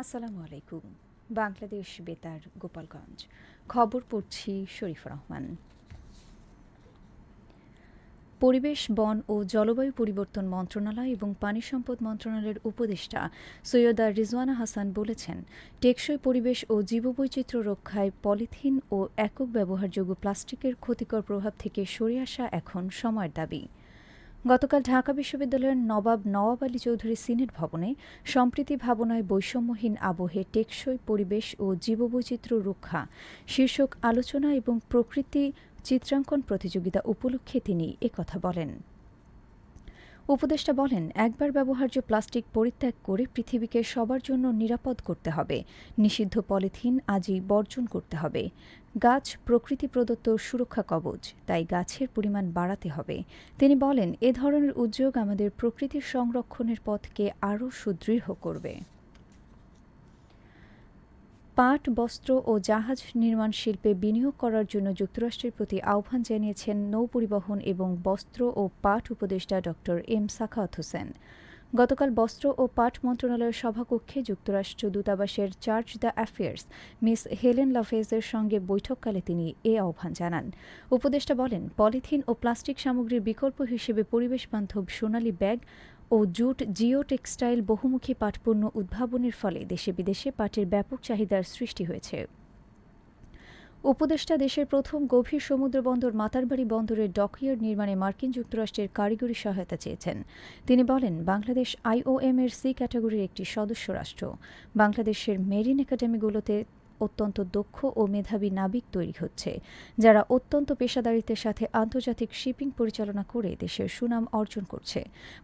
আসসালামু আলাইকুম। বাংলাদেশ বেতার, গোপালগঞ্জ। খবর পড়ছি শরীফ রহমান। পরিবেশ, বন ও জলবায়ু পরিবর্তন মন্ত্রণালয় এবং পানি সম্পদ মন্ত্রণালয়ের উপদেষ্টা সৈয়দা রিজওয়ানা হাসান বলেছেন, টেকসই পরিবেশ ও জীববৈচিত্র্য রক্ষায় পলিথিন ও একক ব্যবহারযোগ্য প্লাস্টিকের ক্ষতিকর প্রভাব থেকে সরে আসা এখন সময়ের দাবি। গতকাল ঢাকা বিশ্ববিদ্যালয়ের নবাব নওয়াব আলী চৌধুরী সিনেট ভবনে সম্প্রীতি ভাবনায় বৈষম্যহীন আবহে টেকসই পরিবেশ ও জীববৈচিত্র্য রক্ষা, শীর্ষক আলোচনা এবং প্রকৃতি চিত্রাঙ্কন প্রতিযোগিতা উপলক্ষে তিনি একথা বলেন। উপদেষ্টা বলেন, একবার ব্যবহার্য প্লাস্টিক পরিত্যাগ করে পৃথিবীকে সবার জন্য নিরাপদ করতে হবে। নিষিদ্ধ পলিথিন আজই বর্জন করতে হবে। গাছ প্রকৃতি প্রদত্ত সুরক্ষা কবচ, তাই গাছের পরিমাণ বাড়াতে হবে। তিনি বলেন, এ ধরনের উদ্যোগ আমাদের প্রকৃতির সংরক্ষণের পথকে আরও সুদৃঢ় করবে। পাট, বস্ত্র ও জাহাজ নির্মাণ শিল্পে বিনিয়োগ করার জন্য যুক্তরাষ্ট্রের প্রতি আহ্বান জানিয়েছেন নৌপরিবহন এবং বস্ত্র ও পাট উপদেষ্টা ড এম সাখাওয়াত হোসেন। গতকাল বস্ত্র ও পাট মন্ত্রণালয়ের সভাকক্ষে যুক্তরাষ্ট্র দূতাবাসের charge d' affaires miss Helen লাফেজের সঙ্গে বৈঠককালে তিনি এ আহ্বান জানান। উপদেষ্টা বলেন, পলিথিন ও প্লাস্টিক সামগ্রীর বিকল্প হিসেবে পরিবেশ বান্ধব সোনালী ব্যাগ ও জুট জিও টেক্সটাইল বহুমুখী পাটপণ্য উদ্ভাবনের ফলে দেশে বিদেশে পাটের ব্যাপক চাহিদার সৃষ্টি হয়েছে। উপদেষ্টা দেশের প্রথম গভীর সমুদ্র বন্দর মাতারবাড়ি বন্দরের ডকইয়ার্ড নির্মাণে মার্কিন যুক্তরাষ্ট্রের কারিগরি সহায়তা চেয়েছেন। তিনি বলেন, বাংলাদেশ আইওএম এর সি ক্যাটাগরির একটি সদস্য রাষ্ট্র। বাংলাদেশের মেরিন একাডেমিগুলোতে অত্যন্ত দক্ষ ও মেধাবী নাবিক তৈরি হচ্ছে, যারা অত্যন্ত পেশাদারিত্বের সাথে আন্তর্জাতিক শিপিং পরিচালনা করে দেশের সুনাম অর্জন করছে।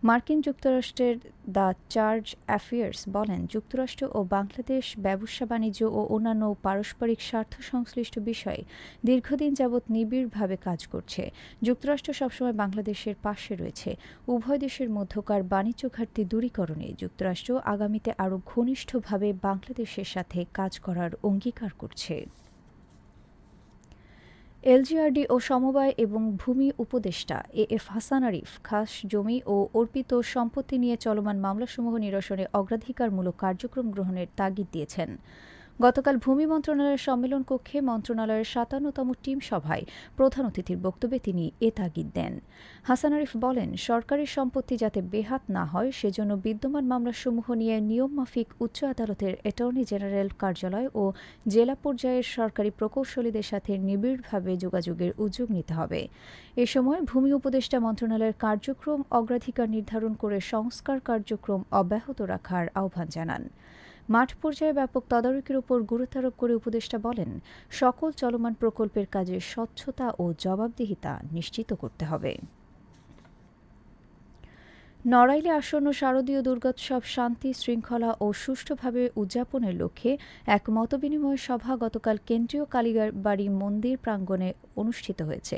মার্কিন যুক্তরাষ্ট্রের দ্য চার্জ অ্যাফেয়ার্স বলেন, যুক্তরাষ্ট্র ও বাংলাদেশ ব্যবসা বাণিজ্য ও অন্যান্য পারস্পরিক স্বার্থ সংশ্লিষ্ট বিষয়ে দীর্ঘদিন যাবৎ নিবিড়ভাবে কাজ করছে। যুক্তরাষ্ট্র সবসময় বাংলাদেশের পাশে রয়েছে। উভয় দেশের মধ্যকার বাণিজ্য ঘাটতি দূরীকরণে যুক্তরাষ্ট্র আগামীতে আরও ঘনিষ্ঠভাবে বাংলাদেশের সাথে কাজ করার অঙ্গীকার করছে। এলজিআরডি ও সমবায় এবং ভূমি উপদেষ্টা এ এফ হাসান আরিফ খাস জমি ও অর্পিত সম্পত্তি নিয়ে চলমান মামলাসমূহ নিরসনে অগ্রাধিকারমূলক কার্যক্রম গ্রহণের তাগিদ দিয়েছেন। গতকাল ভূমি মন্ত্রণালয়ের সম্মেলন কক্ষে মন্ত্রণালয়ের সাতান্নতম টিম সভায় প্রধান অতিথির বক্তব্যে তিনি এ তাগিদ দেন। হাসান আরিফ বলেন, সরকারি সম্পত্তি যাতে বেহাত না হয়, সেজন্য বিদ্যমান মামলাসমূহ নিয়ে নিয়মমাফিক উচ্চ আদালতের অ্যাটর্নি জেনারেল কার্যালয় ও জেলা পর্যায়ের সরকারি প্রকৌশলীদের সাথে নিবিড়ভাবে যোগাযোগের উদ্যোগ নিতে হবে। এ সময় ভূমি উপদেষ্টা মন্ত্রণালয়ের কার্যক্রম অগ্রাধিকার নির্ধারণ করে সংস্কার কার্যক্রম অব্যাহত রাখার আহ্বান জানান। মাঠ পর্যায়ে ব্যাপক তদারকির উপর গুরুত্বারোপ করে উপদেষ্টা বলেন, সকল চলমান প্রকল্পের কাজে স্বচ্ছতা ও জবাবদিহিতা নিশ্চিত করতে হবে। নড়াইলে আসন্ন শারদীয় দুর্গোৎসব শান্তি, শৃঙ্খলা ও সুষ্ঠুভাবে উদযাপনের লক্ষ্যে এক মতবিনিময় সভা গতকাল কেন্দ্রীয় কালীবাড়ি মন্দির প্রাঙ্গণে অনুষ্ঠিত হয়েছে।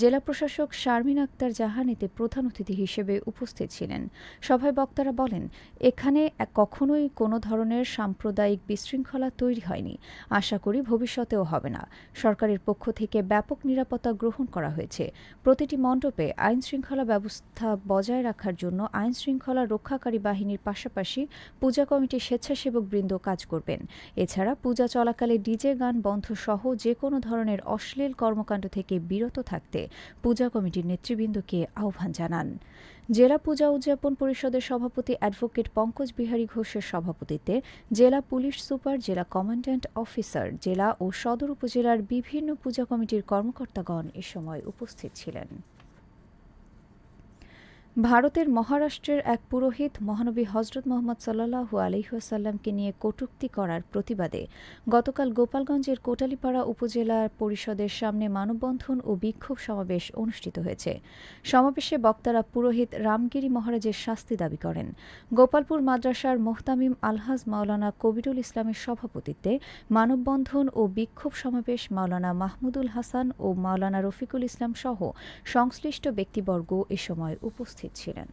জেলা প্রশাসক শারমিন আক্তার জাহান এতে প্রধান অতিথি হিসেবে উপস্থিত ছিলেন। সভায় বক্তারা বলেন, এখানে কখনোই কোনো ধরনের সাম্প্রদায়িক বিশৃঙ্খলা তৈরি হয়নি। আশা করি ভবিষ্যতেও হবে না। সরকারের পক্ষ থেকে ব্যাপক নিরাপত্তা গ্রহণ করা হয়েছে। প্রতিটি মণ্ডপে আইন শৃঙ্খলা ব্যবস্থা বজায় রাখার জন্য জন্য আইন শৃঙ্খলা রক্ষাকারী বাহিনীর পাশাপাশি পূজা কমিটির স্বেচ্ছাসেবক বৃন্দ কাজ করবেন। এছাড়া পূজা চলাকালে ডিজে গান বন্ধ সহ যে কোনো ধরনের অশ্লীল কর্মকাণ্ড থেকে বিরত থাকতে পূজা কমিটির নেতৃবৃন্দকে আহ্বান জানান। জেলা পূজা উদযাপন পরিষদের সভাপতি অ্যাডভোকেট পঙ্কজ বিহারী ঘোষের সভাপতিত্বে জেলা পুলিশ সুপার, জেলা কমান্ড্যান্ট অফিসার, জেলা ও সদর উপজেলার বিভিন্ন পূজা কমিটির কর্মকর্তাগণ এ সময় উপস্থিত ছিলেন। ভারতের মহারাষ্ট্রের এক পুরোহিত মহানবী হজরত মোহাম্মদ সাল্লাহু আলহিহাসাল্লামকে নিয়ে কটূক্তি করার প্রতিবাদে গতকাল গোপালগঞ্জের কোটালীপাড়া উপজেলা পরিষদের সামনে মানববন্ধন ও বিক্ষোভ সমাবেশ অনুষ্ঠিত হয়েছে। সমাবেশে বক্তারা পুরোহিত রামগিরি মহারাজের শাস্তি দাবি করেন। গোপালপুর মাদ্রাসার মোহতামিম আলহাজ মাওলানা কবিরুল ইসলামের সভাপতিত্বে মানববন্ধন ও বিক্ষোভ সমাবেশ মাওলানা মাহমুদুল হাসান ও মাওলানা রফিকুল ইসলাম সহ সংশ্লিষ্ট ব্যক্তিবর্গ এ সময় উপস্থিত উপস্থিত ছিলেন।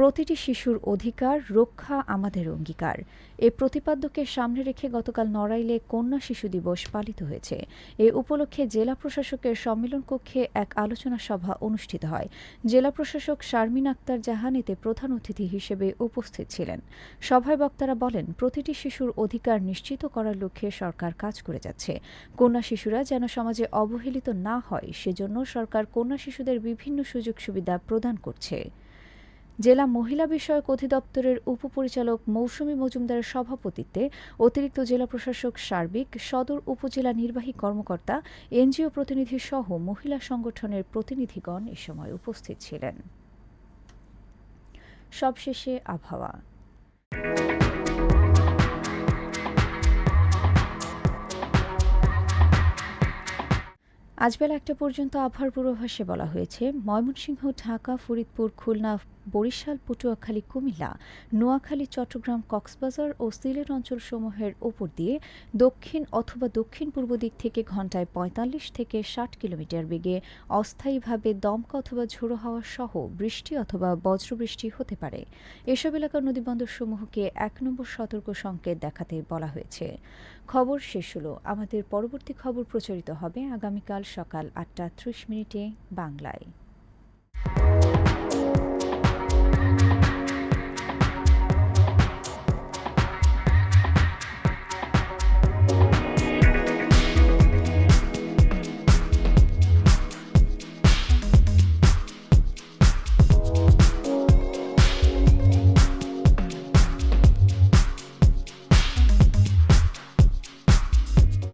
প্রতিটি শিশুর অধিকার রক্ষা আমাদের অঙ্গীকার। এ প্রতিপাদ্যকে সামনে রেখে গতকাল নড়াইলে কন্যা শিশু দিবস পালিত হয়েছে। এ উপলক্ষে জেলা প্রশাসকের সম্মেলন কক্ষে এক আলোচনা সভা অনুষ্ঠিত হয়। জেলা প্রশাসক শারমিন আক্তার জাহান এতে প্রধান অতিথি হিসেবে উপস্থিত ছিলেন। সভায় বক্তারা বলেন, প্রতিটি শিশুর অধিকার নিশ্চিত করার লক্ষ্যে সরকার কাজ করে যাচ্ছে। কন্যা শিশুরা যেন সমাজে অবহেলিত না হয়, সেজন্য সরকার কন্যা শিশুদের বিভিন্ন সুযোগ সুবিধা প্রদান করছে। জেলা মহিলা বিষয়ক অধিদপ্তরের উপপরিচালক মৌসুমী মজুমদারের সভাপতিত্বে অতিরিক্ত জেলা প্রশাসক সার্বিক, সদর উপজেলা নির্বাহী কর্মকর্তা, এনজিও প্রতিনিধি সহ মহিলা সংগঠনের প্রতিনিধিগণ এ সময় উপস্থিত ছিলেন। সবশেষে আবহাওয়া। আজ বেলা একটা পর্যন্ত আবহাওয়ার পূর্বাভাসে বলা হয়েছে, ময়মনসিংহ, ঢাকা, ফরিদপুর, খুলনা বরিশাল, পটুয়াখালী, কুমিল্লা, নোয়াখালী, চট্টগ্রাম, কক্সবাজার ও সিলেট অঞ্চলসমূহের ওপর দিয়ে দক্ষিণ অথবা দক্ষিণ পূর্ব দিক থেকে ঘন্টায় পঁয়তাল্লিশ থেকে ষাট কিলোমিটার বেগে অস্থায়ীভাবে দমকা অথবা ঝোড়ো হাওয়া সহ বৃষ্টি অথবা বজ্রবৃষ্টি হতে পারে। এসব এলাকার নদীবন্দরসমূহকে এক নম্বর সতর্ক সংকেত দেখাতে বলা হয়েছে। খবর শেষ হলো। আমাদের পরবর্তী খবর প্রচারিত হবে আগামীকাল সকাল আটটা ত্রিশ মিনিটে বাংলায়।